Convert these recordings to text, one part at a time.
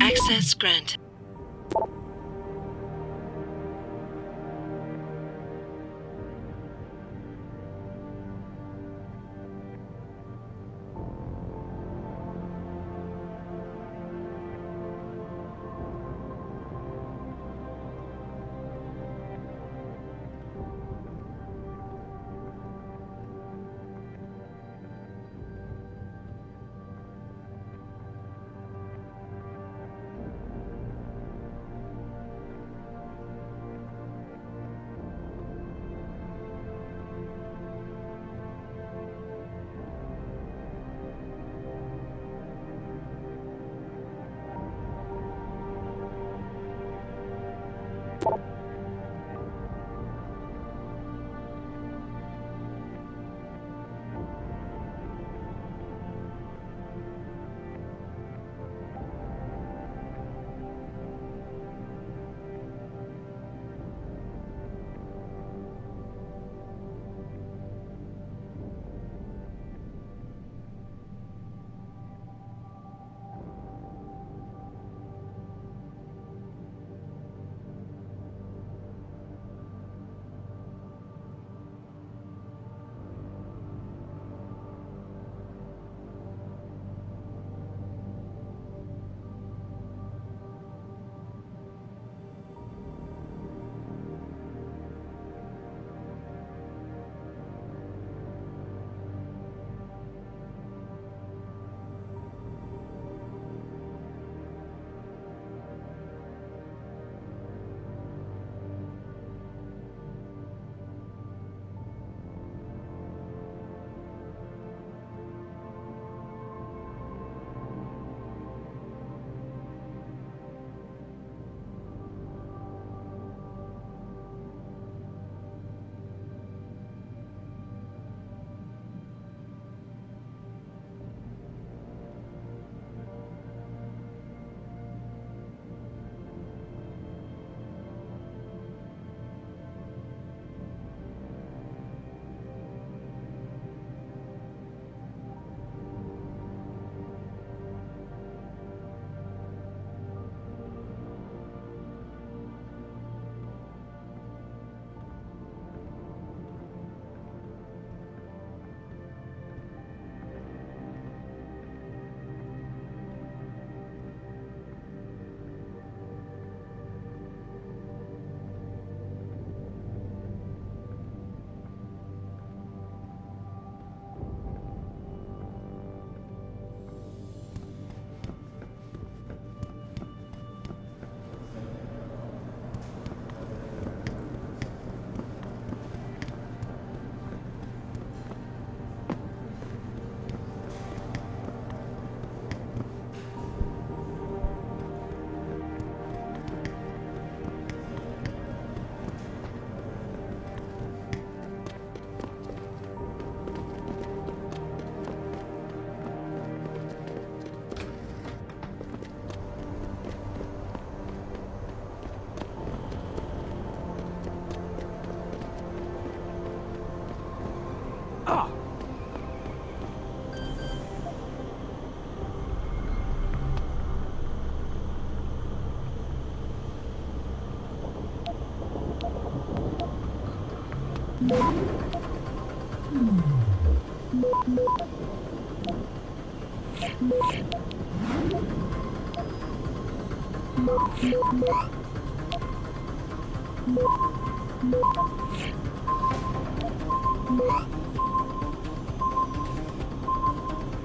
Access granted.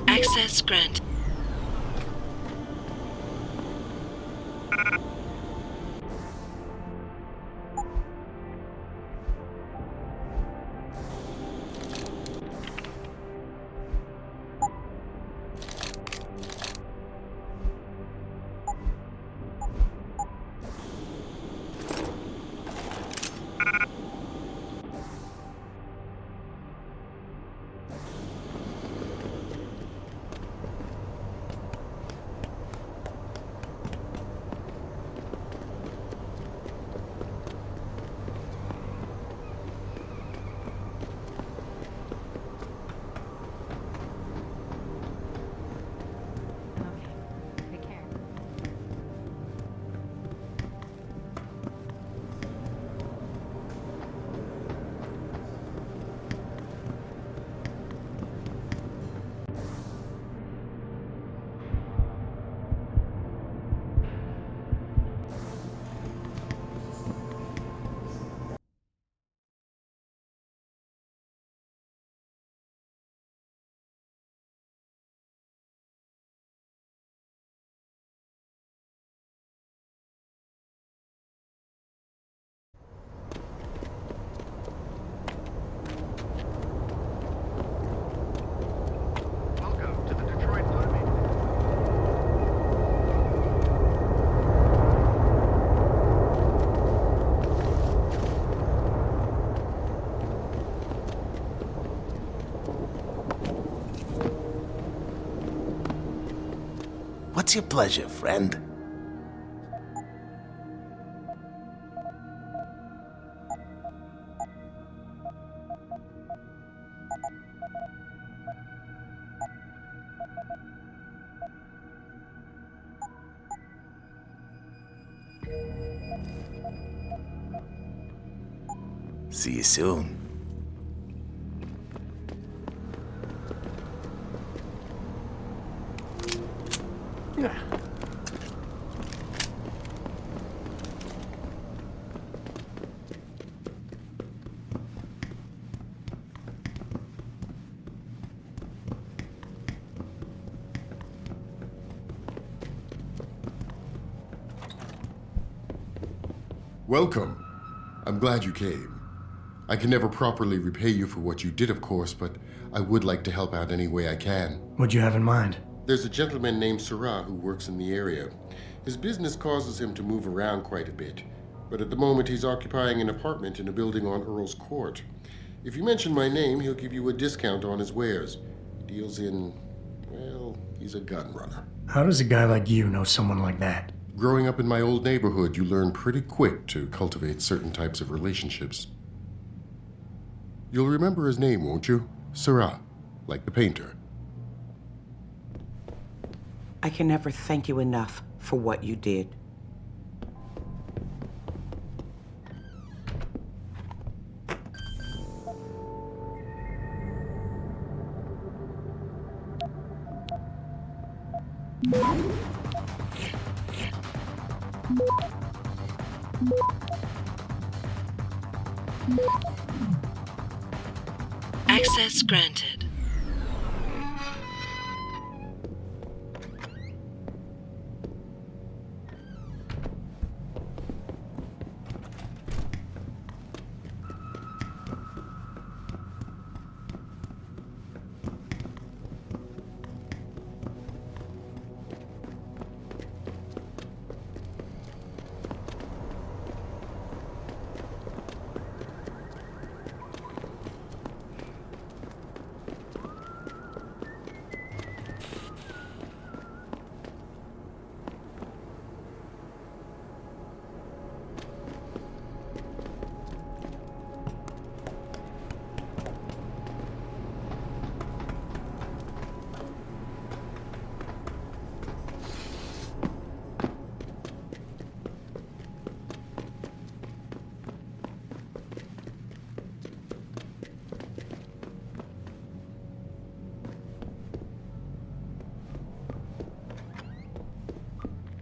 Access granted. What's your pleasure, friend? See you soon. Welcome. I'm glad you came. I can never properly repay you for what you did, of course, but I would like to help out any way I can. What do you have in mind? There's a gentleman named Sarah who works in the area. His business causes him to move around quite a bit, but at the moment he's occupying an apartment in a building on Earl's Court. If you mention my name, he'll give you a discount on his wares. He deals in, well, he's a gun runner. How does a guy like you know someone like that? Growing up in my old neighborhood, you learn pretty quick to cultivate certain types of relationships. You'll remember his name, won't you? Sarah, like the painter. I can never thank you enough for what you did.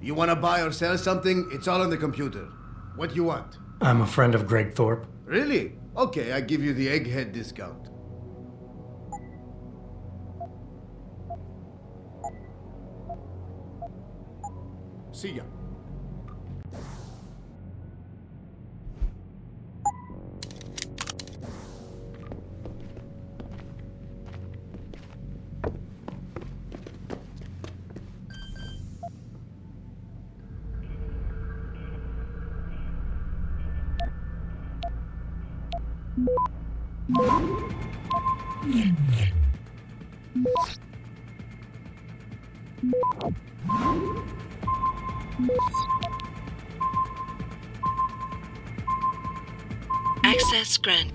You want to buy or sell something? It's all on the computer. What do you want? I'm a friend of Greg Thorpe. Really? Okay, I give you the egghead discount. See ya. Access granted.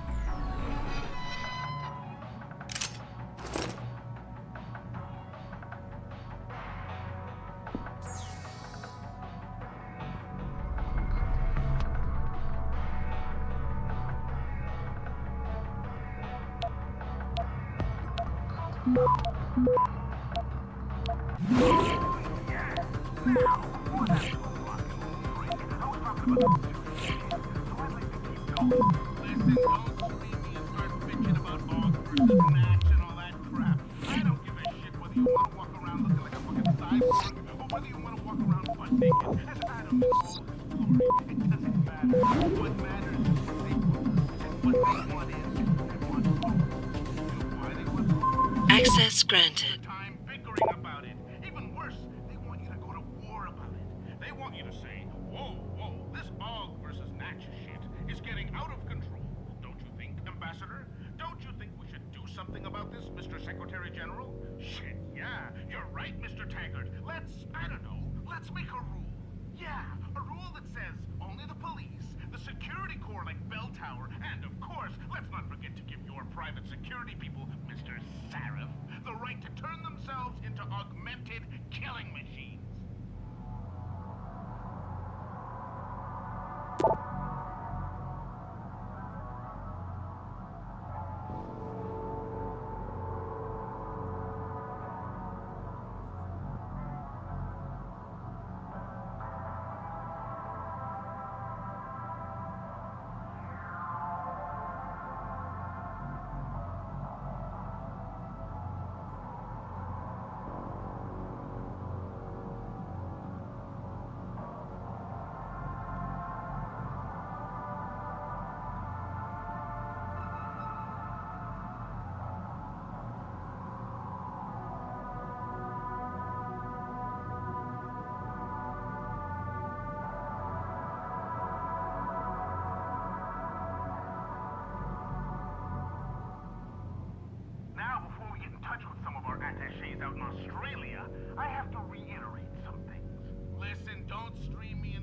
What matters is what they want. And what they want is Access granted. time bickering about it. Even worse, they want you to go to war about it. They want you to say, whoa, whoa, this Og versus shit is getting out of control. Don't you think, Ambassador? Don't you think we should do something about this, Mr. Secretary General? Shit, yeah, you're right, Mr. Taggart. Let's, I don't know, let's make a rule. Yeah, a rule that says only the police, the security corps like Bell Tower, and of course, let's not forget to give your private security people, Mr. Sarif, the right to turn themselves into augmented killing machines.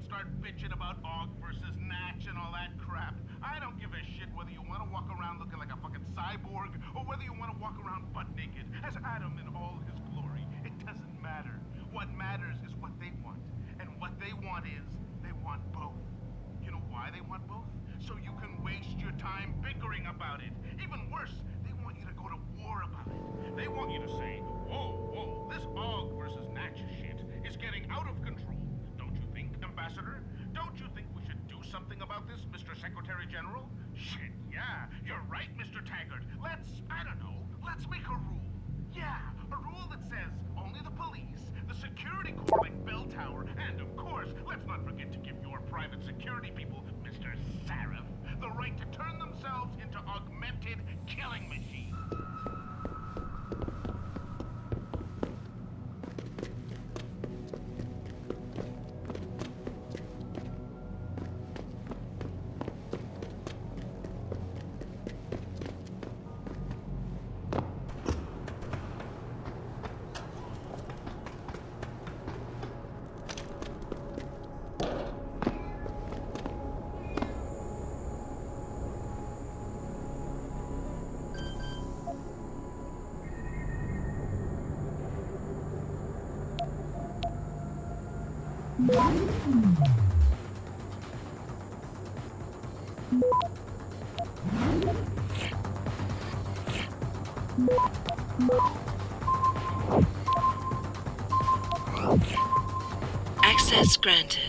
Start bitching about Og versus Natch and all that crap. I don't give a shit whether you want to walk around looking like a fucking cyborg or whether you want to walk around butt naked as Adam in all his glory. It doesn't matter. What matters is what they want. And what they want is they want both. You know why they want both? So you can waste your time bickering about it. Even worse, they want you to go to war about it. They want you to say, whoa, whoa, this Og versus Natch General? Shit, yeah, you're right, Mr. Taggart. Let's, I don't know, let's make a rule. Yeah, a rule that says only the police, the security corps like Bell Tower, and of course, let's not forget to give your private security people, Mr. Sarif, the right to turn themselves into augmented killing machines. Access granted.